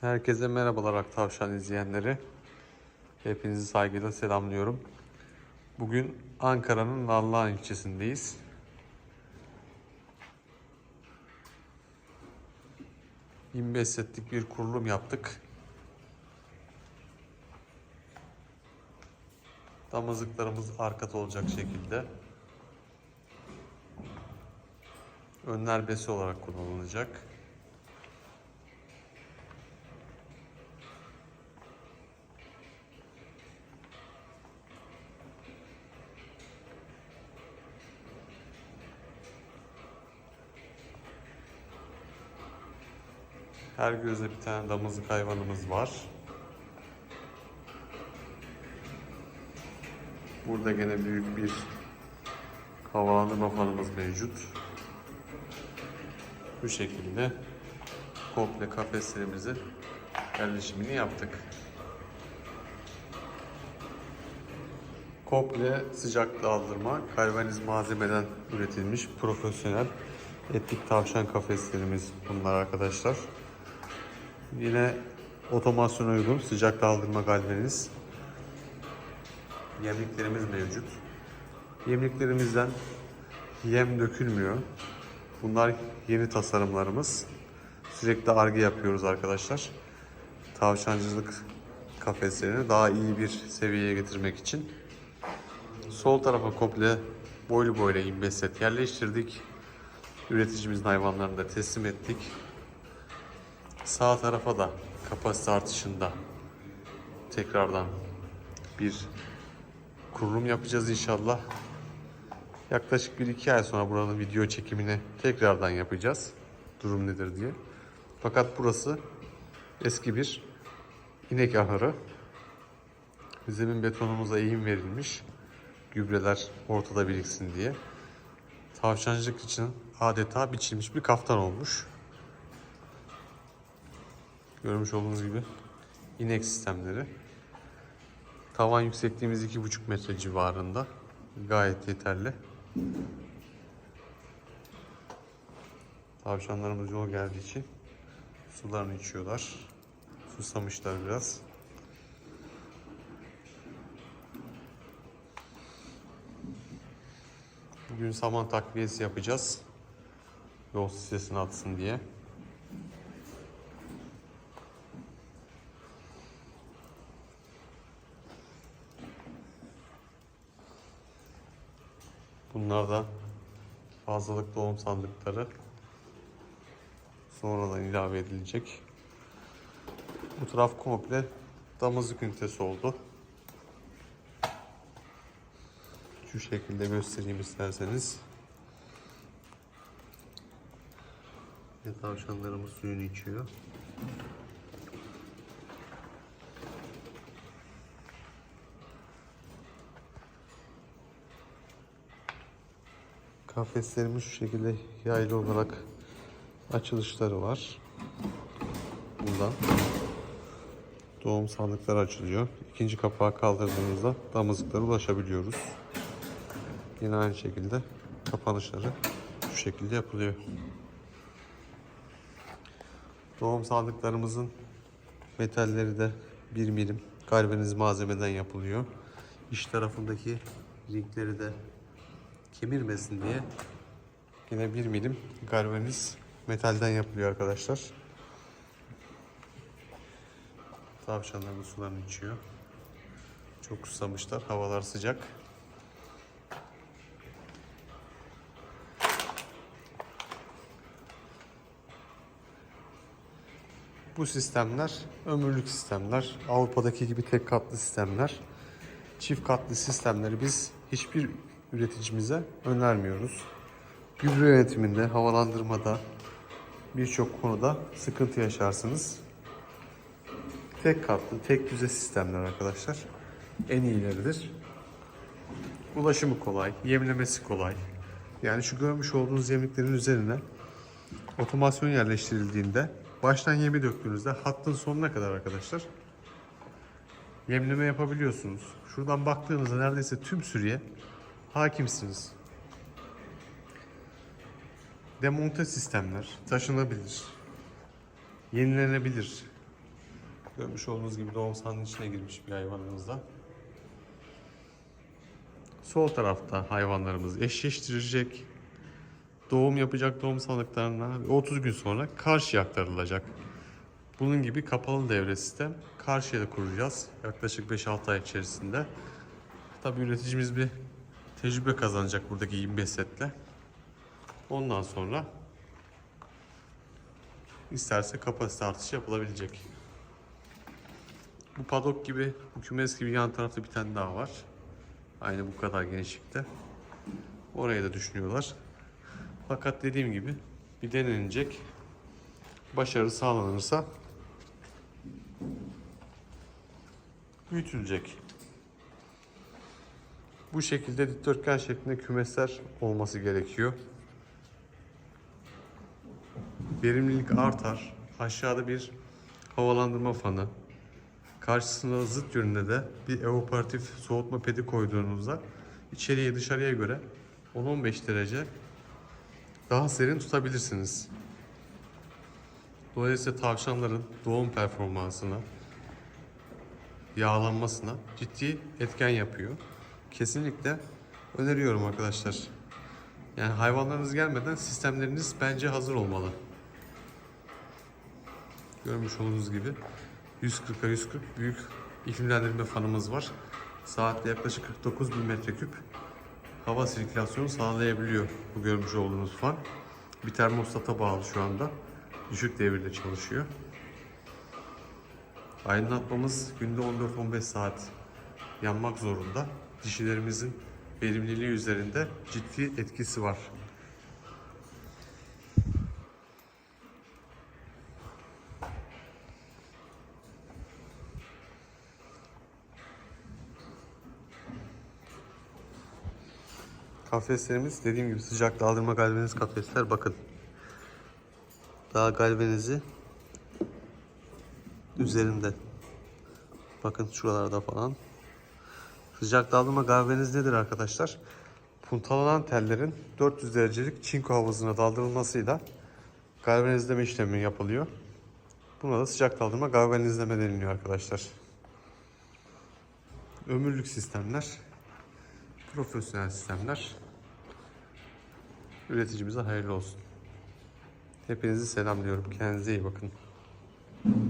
Herkese merhabalar Aktavşan izleyenleri. Hepinizi saygıyla selamlıyorum. Bugün Ankara'nın Nallıhan ilçesindeyiz. ...25 setlik bir kurulum yaptık. Damızlıklarımız arkada olacak şekilde. Önler besi olarak kullanılacak. Her gözde bir tane damızlık hayvanımız var. Burada gene büyük bir havalandırma fanımız mevcut. Bu şekilde komple kafeslerimizi yerleşimini yaptık. Komple sıcak daldırma, galvaniz malzemeden üretilmiş profesyonel etlik tavşan kafeslerimiz bunlar arkadaşlar. Yine otomasyon uygun sıcak daldırma galvaniz. Yemliklerimiz mevcut. Yemliklerimizden yem dökülmüyor. Bunlar yeni tasarımlarımız. Sürekli arge yapıyoruz arkadaşlar. Tavşancılık kafeslerini daha iyi bir seviyeye getirmek için. Sol tarafa komple boylu boyla 25 set yerleştirdik. Üreticimizin hayvanlarını da teslim ettik. Sağ tarafa da kapasite artışında tekrardan bir kurulum yapacağız inşallah. Yaklaşık 1-2 ay sonra buranın video çekimini tekrardan yapacağız. Durum nedir diye. Fakat burası eski bir inek ahırı. Zemin betonumuza eğim verilmiş. Gübreler ortada biriksin diye. Tavşancılık için adeta biçilmiş bir kaftan olmuş. Görmüş olduğunuz gibi inek sistemleri. Tavan yüksekliğimiz 2,5 metre civarında. Gayet yeterli. Tavşanlarımız yol geldiği için sularını içiyorlar. Susamışlar biraz. Bugün saman takviyesi yapacağız. Yol sitesine atsın diye. Bunlar da fazlalık doğum sandıkları sonradan ilave edilecek. Bu taraf komple damızlık ünitesi oldu. Şu şekilde göstereyim isterseniz. Ve tavşanlarımız suyunu içiyor. Kafeslerimiz şu şekilde yaylı olarak açılışları var. Buradan doğum sandıkları açılıyor. İkinci kapağı kaldırdığımızda damızlıklara ulaşabiliyoruz. Yine aynı şekilde kapanışları şu şekilde yapılıyor. Doğum sandıklarımızın metalleri de 1 milim galvaniz malzemeden yapılıyor. İç tarafındaki ringleri de kemirmesin diye yine 1 milim galvaniz metalden yapılıyor arkadaşlar. Tavşanlarımız sularını içiyor. Çok susamışlar. Havalar sıcak. Bu sistemler ömürlük sistemler. Avrupa'daki gibi tek katlı sistemler. Çift katlı sistemleri biz hiçbir üreticimize önermiyoruz. Gübre yönetiminde, havalandırmada birçok konuda sıkıntı yaşarsınız. Tek katlı, tek düze sistemler arkadaşlar. En iyileridir. Ulaşımı kolay, yemlemesi kolay. Yani şu görmüş olduğunuz yemliklerin üzerine otomasyon yerleştirildiğinde baştan yemi döktüğünüzde hattın sonuna kadar arkadaşlar yemleme yapabiliyorsunuz. Şuradan baktığınızda neredeyse tüm sürüye hakimsiniz. Demonte sistemler taşınabilir, yenilenebilir. Görmüş olduğunuz gibi doğum sahanın içine girmiş bir hayvanımız da. Sol tarafta hayvanlarımız eşleştirilecek. Doğum yapacak doğum sandıklarına 30 gün sonra karşıya aktarılacak. Bunun gibi kapalı devre sistem karşıya da kuracağız. Yaklaşık 5-6 ay içerisinde. Tabii üreticimiz bir tecrübe kazanacak buradaki 25 setle. Ondan sonra isterse kapasite artışı yapılabilecek. Bu padok gibi, bu kümes gibi yan tarafta bir tane daha var. Aynı bu kadar genişlikte. Orayı da düşünüyorlar. Fakat dediğim gibi bir denenecek. Başarı sağlanırsa büyütülecek. Bu şekilde dikdörtgen şeklinde kümesler olması gerekiyor. Verimlilik artar. Aşağıda bir havalandırma fanı. Karşısına zıt yönünde de bir evaporatif soğutma pedi koyduğunuzda içeriye dışarıya göre 10-15 derece daha serin tutabilirsiniz. Dolayısıyla tavşanların doğum performansına, yağlanmasına ciddi etken yapıyor. Kesinlikle öneriyorum arkadaşlar. Yani hayvanlarınız gelmeden sistemleriniz bence hazır olmalı. Görmüş olduğunuz gibi 140'a 140 büyük iklimlendirme fanımız var. Saatte yaklaşık 49 bin metreküp hava sirkülasyonu sağlayabiliyor bu görmüş olduğunuz fan. Bir termostata bağlı şu anda. Düşük devirde çalışıyor. Aydınlatmamız günde 14-15 saat yanmak zorunda. Dişilerimizin verimliliği üzerinde ciddi etkisi var. Kafeslerimiz dediğim gibi sıcak daldırma galvaniz kafesler bakın. Daha galvanizi üzerinde. Bakın şuralarda falan. Sıcak daldırma galvaniz nedir arkadaşlar? Puntalanan tellerin 400 derecelik çinko havuzuna daldırılmasıyla galvanizleme işlemi yapılıyor. Buna da sıcak daldırma galvanizleme deniliyor arkadaşlar. Ömürlük sistemler, profesyonel sistemler. Üreticimize hayırlı olsun. Hepinizi selamlıyorum. Kendinize iyi bakın.